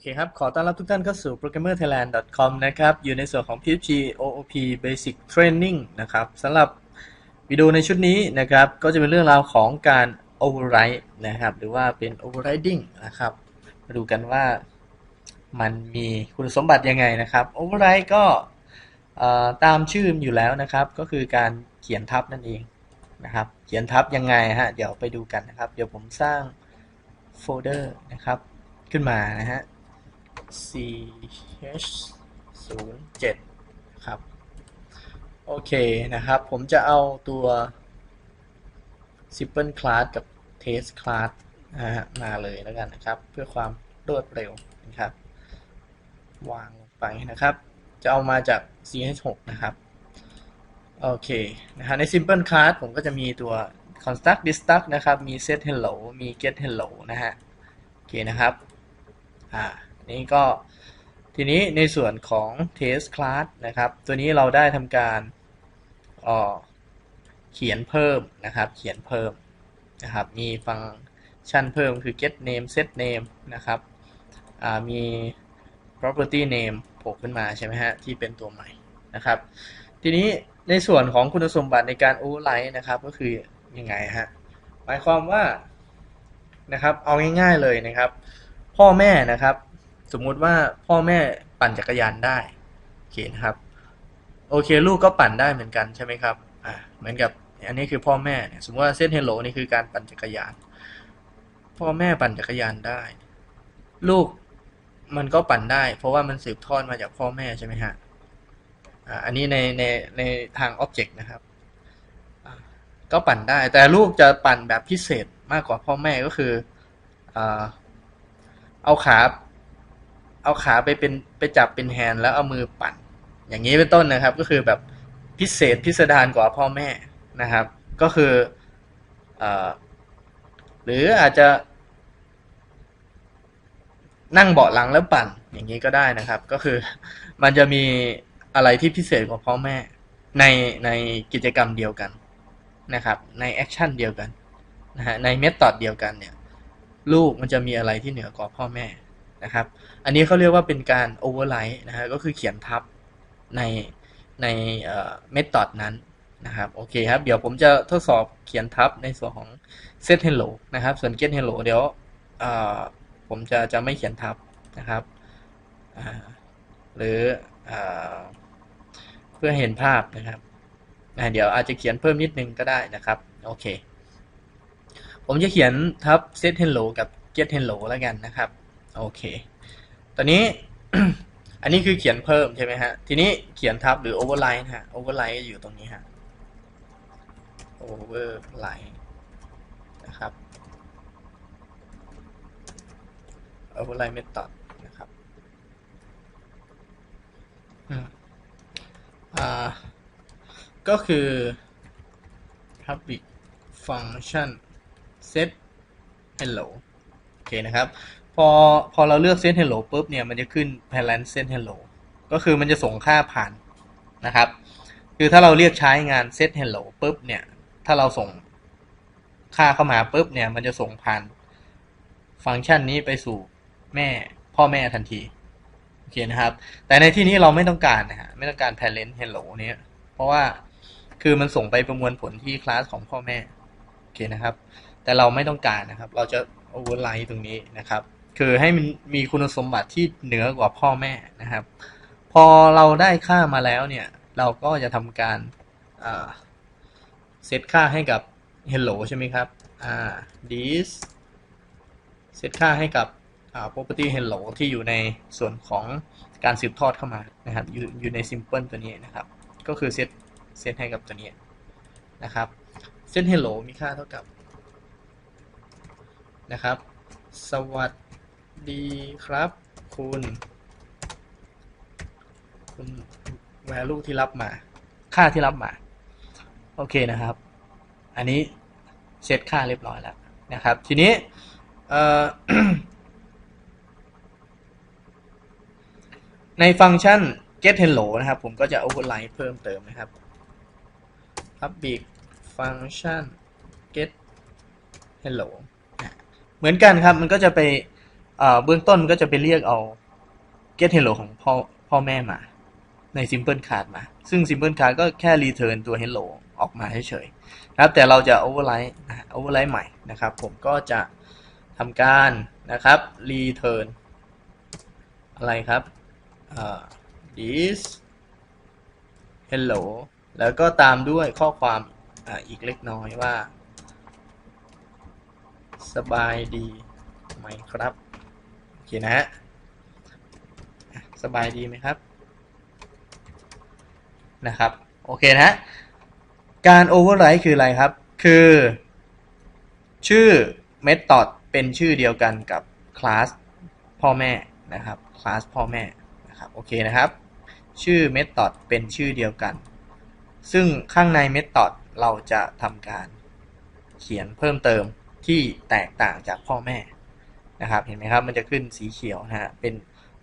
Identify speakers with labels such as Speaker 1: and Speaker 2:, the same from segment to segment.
Speaker 1: อเคครับ ขอต้อนรับทุกท่านเข้าสู่ programmerthailand.com นะครับ อยู่ในส่วนของ PHP OOP Basic Training นะครับสำหรับวิดีโอในชุดนี้นะครับ ก็จะเป็นเรื่องราวของการ override นะครับ หรือว่าเป็น overriding นะครับ มาดูกันว่ามันมีคุณสมบัติยังไงนะครับ override ก็ตามชื่ออยู่แล้วนะครับ ก็คือการเขียนทับนั่นเองนะครับ เขียนทับยังไงฮะ เดี๋ยวไปดูกันนะครับ เดี๋ยวผมสร้างโฟลเดอร์นะครับ ขึ้นมานะฮะ ch 0 7ครับ โอเคนะครับ ผมจะเอาตัว simple class กับ test class นะฮะมาเลยแล้วกันนะครับ เพื่อความรวดเร็วนะครับ วางลงไปนะครับ จะเอามาจาก ch 6นะครับ โอเคนะฮะใน simple class ผมก็จะมีตัว construct destruct นะครับ มี set hello มี get hello นะฮะ โอเคนะครับ อ่า นี่ก็ทีนี้ในส่วนของ test class นะครับ ตัวนี้เราได้ทำการเออเขียนเพิ่มนะครับ เขียนเพิ่มนะครับ มีฟังก์ชันเพิ่มคือ get name set name นะครับอ่ามี property name โผล่ขึ้นมาใช่ไหมฮะ ที่เป็นตัวใหม่นะครับ ทีนี้ในส่วนของคุณสมบัติในการ override นะครับ ก็คือยังไงฮะ หมายความว่านะครับ เอาง่ายๆเลยนะครับ พ่อแม่นะครับ สมมุติว่าพ่อแม่ปั่นจักรยานได้โอเคนะครับ โอเค ลูกก็ปั่นได้เหมือนกันใช่ไหมครับอ่าเหมือนกับอันนี้คือพ่อแม่เนี่ยสมมติว่าเส้นเฮลโลนี่คือการปั่นจักรยาน พ่อแม่ปั่นจักรยานได้ ลูกมันก็ปั่นได้ เพราะว่ามันสืบทอดมาจากพ่อแม่ใช่ไหมฮะอ่าอันนี้ในในในทางอ็อบเจกต์นะครับก็ปั่นได้ แต่ลูกจะปั่นแบบพิเศษมากกว่าพ่อแม่ก็คืออเอาขา เอาขาไปเป็นไปจับเป็นแฮนด์แล้วเอามือปั่น อย่างนี้เป็นต้นนะครับ ก็คือแบบพิเศษพิสดารกว่าพ่อแม่นะครับ ก็คือเอ่อหรืออาจจะ นั่งเบาะหลังแล้วปั่น อย่างนี้ก็ได้นะครับ ก็คือมันจะมีอะไรที่พิเศษกว่าพ่อแม่ ในในกิจกรรมเดียวกันนะครับ ในแอคชั่นเดียวกันนะฮะในเมธอดเดียวกันเนี่ย ลูกมันจะมีอะไรที่เหนือกว่าพ่อแม่ นะครับ อันนี้เขาเรียกว่าเป็นการ override นะฮะก็คือเขียนทับในในเมธอดนั้นนะครับโอเคครับ เดี๋ยวผมจะทดสอบเขียนทับในส่วนของ set hello นะครับ ส่วน get hello เดี๋ยวผมจะจะไม่เขียนทับนะครับหรืออเพื่อเห็นภาพนะครับเดี๋ยวอาจจะเขียนเพิ่มนิดนึงก็ได้นะครับโอเค ผมจะเขียนทับ set hello กับ get hello แล้วกันนะครับ โอเค ตอนนี้อันนี้คือเขียนเพิ่มใช่ไหมฮะ ทีนี้เขียนทับหรือ overline ฮะ overline อยู่ตรงนี้ฮะ overline นะครับ overline method นะครับอ่าก็คือ public function set hello โอเคนะครับ อพอเราเลือก set hello ปุ๊บเนี่ยมันจะขึ้น parent set hello ก็คือมันจะส่งค่าผ่านนะครับ คือถ้าเราเรียกใช้งาน set hello ปุ๊บเนี่ยถ้าเราส่งค่าเข้ามาปุ๊บเนี่ยมันจะส่งผ่านฟังก์ชันนี้ไปสู่แม่พ่อแม่ทันทีโอเคนะครับ แต่ในที่นี้เราไม่ต้องการนะฮะไม่ต้องการ parent hello เนี่ยเพราะว่าคือมันส่งไปประมวลผลที่คลาสของพ่อแม่โอเคนะครับ แต่เราไม่ต้องการนะครับ เราจะ override ตรงนี้นะครับ คือให้มันมีคุณสมบัติที่เหนือกว่าพ่อแม่นะครับ พอเราได้ค่ามาแล้วเนี่ย เราก็จะทำการเซตค่าให้กับ hello ใช่ไหมครับ this เซตค่าให้กับ property hello ที่อยู่ในส่วนของการสืบทอดเข้ามานะครับอยู่อยู่ใน simple ตัวนี้นะครับ ก็คือเซตเซตให้กับตัวนี้นะครับเซต hello มีค่าเท่ากับนะครับ สวัส ดีครับ คุณ คุณ value ที่รับมา ค่าที่รับมา โอเคนะครับ อันนี้เซตค่าเรียบร้อยแล้วนะครับ ทีนี้ในฟังก์ชัน get hello นะครับ ผมก็จะ override เพิ่มเติมนะครับ public function get hello เหมือนกันครับ มันก็จะไป เบื้องต้นก็จะไปเรียกเอา get hello ของพ่อพ่อแม่มา ใน simple card มา ซึ่ง simple card ก็แค่ return ตัว hello ออกมาเฉยๆนะครับ แต่เราจะ override นะ override ใหม่นะครับ ผมก็จะทำการนะครับ return อะไรครับ this hello แล้วก็ตามด้วยข้อความออีกเล็กน้อยว่า สบายดีไหมครับ เคนะฮะสบายดีไหมครับนะครับ โอเคนะฮะการ override คืออะไรครับ คือ ชื่อ method เป็นชื่อเดียวกันกับ class พ่อแม่นะครับ class พ่อแม่นะครับโอเคนะครับ ชื่อ method เป็นชื่อเดียวกัน ซึ่งข้างใน method เราจะทำการเขียนเพิ่มเติมที่แตกต่างจากพ่อแม่ นะครับเห็นไหมครับมันจะขึ้นสีเขียวนะฮะเป็น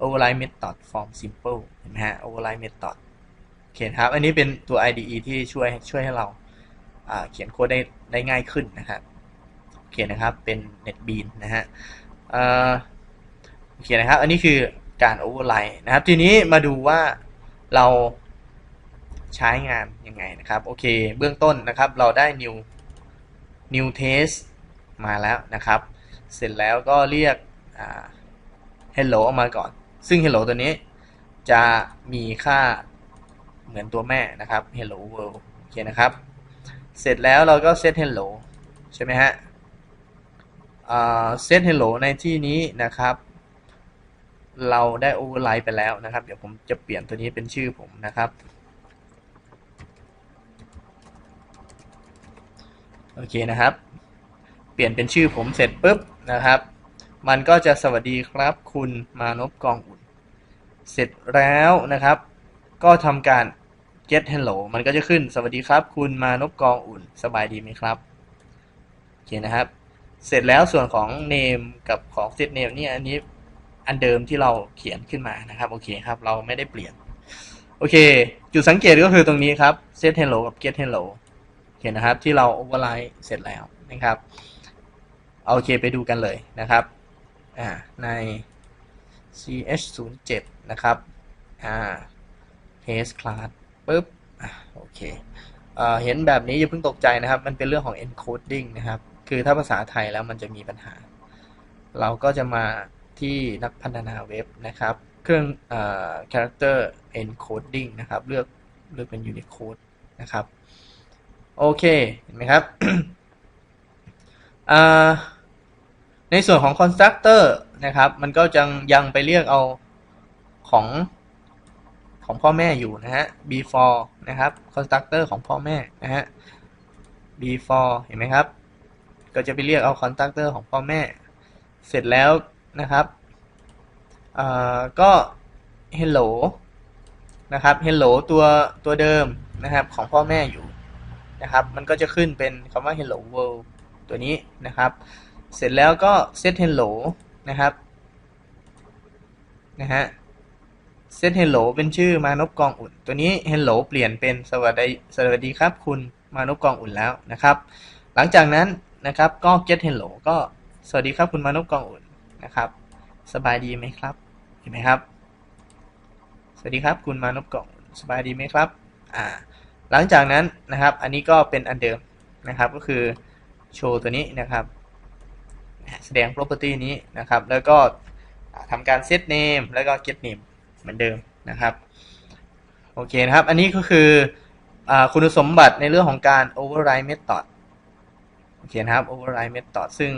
Speaker 1: override method form simple เห็นไหมฮะ override method โอเคครับ อันนี้เป็นตัว IDE ที่ช่วยช่วยให้เราเขียนโค้ดได้ได้ง่ายขึ้นนะครับโอเคนะครับเป็น NetBean นะฮะอ่าโอเคนะครับ อันนี้คือการ override นะครับ ทีนี้มาดูว่าเราใช้งานยังไงนะครับ โอเค เบื้องต้นนะครับเราได้ new new test มาแล้วนะครับ เสร็จแล้วก็เรียก hello ออกมาก่อน ซึ่ง hello ตัวนี้จะมีค่าเหมือนตัวแม่นะครับ hello world โอเคนะครับ เสร็จแล้วเราก็ set hello ใช่ไหมฮะอ่า set hello ในที่นี้นะครับ เราได้ override ไปแล้วนะครับ เดี๋ยวผมจะเปลี่ยนตัวนี้เป็นชื่อผมนะครับโอเคนะครับ เปลี่ยนเป็นชื่อผมเสร็จปุ๊บ นะครับ มันก็จะสวัสดีครับ คุณมานพกองอุ่น เสร็จแล้วนะครับ ก็ทำการ get hello มันก็จะขึ้นสวัสดีครับ คุณมานพกองอุ่น สบายดีไหมครับโอเคนะครับ เสร็จแล้วส่วนของ name กับของ set name เนี่ยอันนี้อันเดิมที่เราเขียนขึ้นมานะครับโอเคครับ เราไม่ได้เปลี่ยนโอเค จุดสังเกตก็คือตรงนี้ครับ set hello กับ get hello โอเคนะครับที่เรา override เสร็จแล้วนะครับ โอเคไปดูกันเลยนะครับอ่าใน ch07 นะครับอ่า test class ปุ๊บอโอเคเอเห็นแบบนี้อย่าเพิ่งตกใจนะครับ มันเป็นเรื่องของ encoding นะครับ คือถ้าภาษาไทยแล้วมันจะมีปัญหา เราก็จะมาที่นักพัฒนาเว็บนะครับ เครื่องอ character encoding นะครับ เลือกเลือกเป็น Unicode นะครับ โอเค เห็นไหมครับอ่า ในส่วนของ constructor นะครับ มันก็ยังยังไปเรียกเอาของของพ่อแม่อยู่นะฮะ before นะครับ constructor ของพ่อแม่นะฮะ before เห็นไหมครับ ก็จะไปเรียกเอา constructor ของพ่อแม่ เสร็จแล้วนะครับก็ hello นะครับ hello ตัวตัวเดิมนะครับของพ่อแม่อยู่นะครับ มันก็จะขึ้นเป็นคำว่า hello world ตัวนี้นะครับ เสร็จแล้วก็ set hello นะครับนะฮะ set hello เป็นชื่อมานพกองอุ่น ตัวนี้ hello เปลี่ยนเป็นสวัสดีสวัสดีครับคุณมานพกองอุ่นแล้วนะครับ หลังจากนั้นนะครับก็ get hello ก็สวัสดีครับคุณมานพกองอุ่นนะครับ สบายดีไหมครับ เห็นไหมครับ สวัสดีครับคุณมานพกองอุ่นสบายดีไหมครับอ่าหลังจากนั้นนะครับ อันนี้ก็เป็นอันเดิมนะครับ ก็คือโชว์ตัวนี้นะครับ แสดง property นี้นะครับ แล้วก็ทำการ set name แล้วก็ get name เหมือนเดิมนะครับ โอเคนะครับ อันนี้ก็คืออคุณสมบัติในเรื่องของการ override method โอเคนะครับ override method ซึ่ง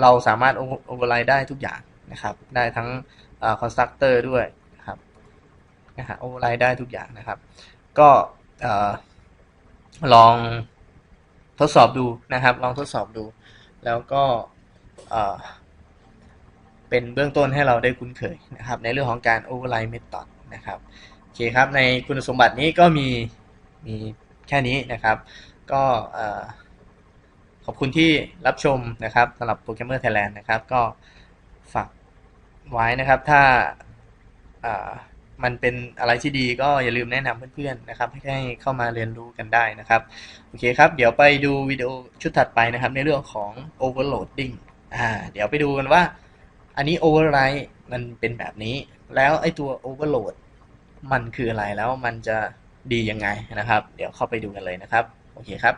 Speaker 1: เราสามารถ override ได้ทุกอย่างนะครับ ได้ทั้ง constructor ด้วยนะครับนะฮะ override ได้ทุกอย่างนะครับ ก็ลองทดสอบดูนะครับ ลองทดสอบดู แล้วก็ เป็นเบื้องต้นให้เราได้คุ้นเคยนะครับในเรื่องของการ override method นะครับโอเคครับในคุณสมบัตินี้ก็มีมีแค่นี้นะครับ ก็ขอบคุณที่รับชมนะครับสำหรับโปรแกรมเมอร์ไทยแลนด์นะครับ ก็ฝากไว้นะครับถ้ามันเป็นอะไรที่ดีก็อย่าลืมแนะนำเพื่อนๆนะครับ ให้เข้ามาเรียนรู้กันได้นะครับ โอเคครับ เดี๋ยวไปดูวิดีโอชุดถัดไปนะครับ ในเรื่องของ overloading อ่า เดี๋ยวไปดูกันว่า อันนี้ override มันเป็นแบบนี้ แล้วไอ้ตัว overload มันคืออะไรแล้วมันจะดียังไงนะครับ เดี๋ยวเข้าไปดูกันเลยนะครับ โอเคครับ